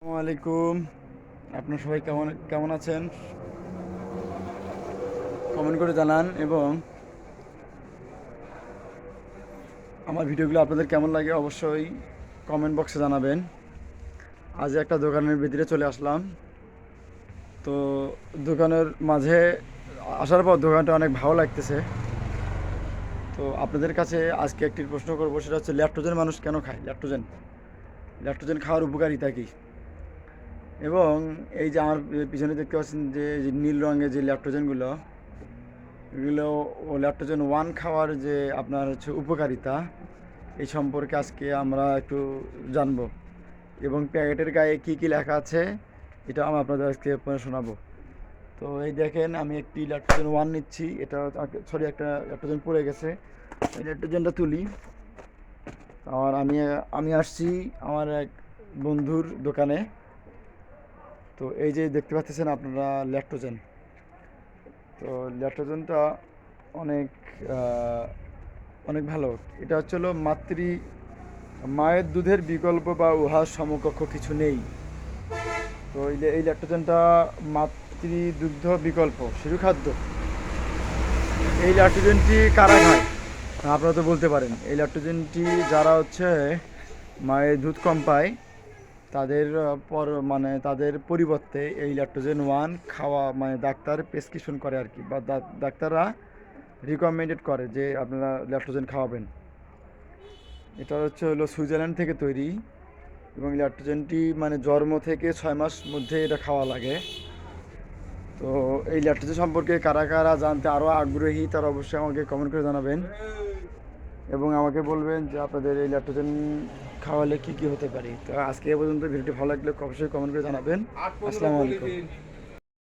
আসসালামু আলাইকুম। আপনার সবাই কেমন কেমন আছেন? কমেন্ট করে জানান এবং আমার ভিডিওগুলো আপনাদের কেমন লাগে অবশ্যই কমেন্ট বক্সে জানাবেন। আজ একটা দোকানের ভিতরে চলে আসলাম। তো দোকানের মাঝে আসার পর দোকানটা অনেক ভালো লাগতেছে। তো আপনাদের কাছে আজকে একটি প্রশ্ন করব, সেটা হচ্ছে ল্যাপটোজেন মানুষ কেন খায়? ল্যাপটোজেন ল্যাপটোজেন খাওয়ার উপকারিতা কী? এবং এই যে আমার পিছনে দেখতে পাচ্ছেন যে নীল রঙের যে ল্যাপটোজেনগুলো এগুলো, ও ল্যাপটোজেন ওয়ান খাওয়ার যে আপনার হচ্ছে উপকারিতা, এই সম্পর্কে আজকে আমরা একটু জানব। এবং প্যাকেটের গায়ে কী কী লেখা আছে, এটা আমি আপনাদের আজকে শোনাবো। তো এই দেখেন, আমি একটি ল্যাপটোজেন ওয়ান নিচ্ছি, এটা সরি, একটা ল্যাপটোজেন পড়ে গেছে। এই ল্যাপটোজেনটা তুলি। আর আমি আমি আসছি আমার এক বন্ধুর দোকানে। তো এই যে দেখতে পাচ্ছেন আপনারা ল্যাকটোজেন। তো ল্যাকটোজেনটা অনেক অনেক ভালো। এটা হচ্ছে হলো মাতৃ, মায়ের দুধের বিকল্প বা উহার সমকক্ষ কিছু নেই। তো এই ল্যাকটোজেনটা মাতৃ দুগ্ধ বিকল্প শিশু খাদ্য এই ল্যাকটোজেনটি কারা খায় আপনারা তো বলতে পারেন, এই ল্যাকটোজেনটি যারা হচ্ছে মায়ের দুধ কম পায় তাদের পর মানে তাদের পরিবর্তে এই ল্যাকটোজেন ওয়ান খাওয়া মানে ডাক্তার প্রেসক্রিপশন করে আর কি, বা ডাক্তাররা রিকমেন্ডেড করে যে আপনারা ল্যাকটোজেন খাওয়াবেন। এটা হচ্ছে হলো সুইজারল্যান্ড থেকে তৈরি এবং ল্যাকটোজেনটি মানে জন্ম থেকে ছয় মাস মধ্যে এটা খাওয়া লাগে। তো এই ল্যাকটোজেন সম্পর্কে কারা কারা জানতে আরও আগ্রহী তারা অবশ্যই আমাকে কমেন্ট করে জানাবেন। এবং আমাকে বলবেন যে আপনাদের এই ল্যাপটপেন খাওয়ালে কি কি হতে পারে। তো আজকে এ পর্যন্ত ভিডিওটি ভালো লাগলে অবশ্যই কমেন্ট করে জানাবেন। আসসালামু আলাইকুম।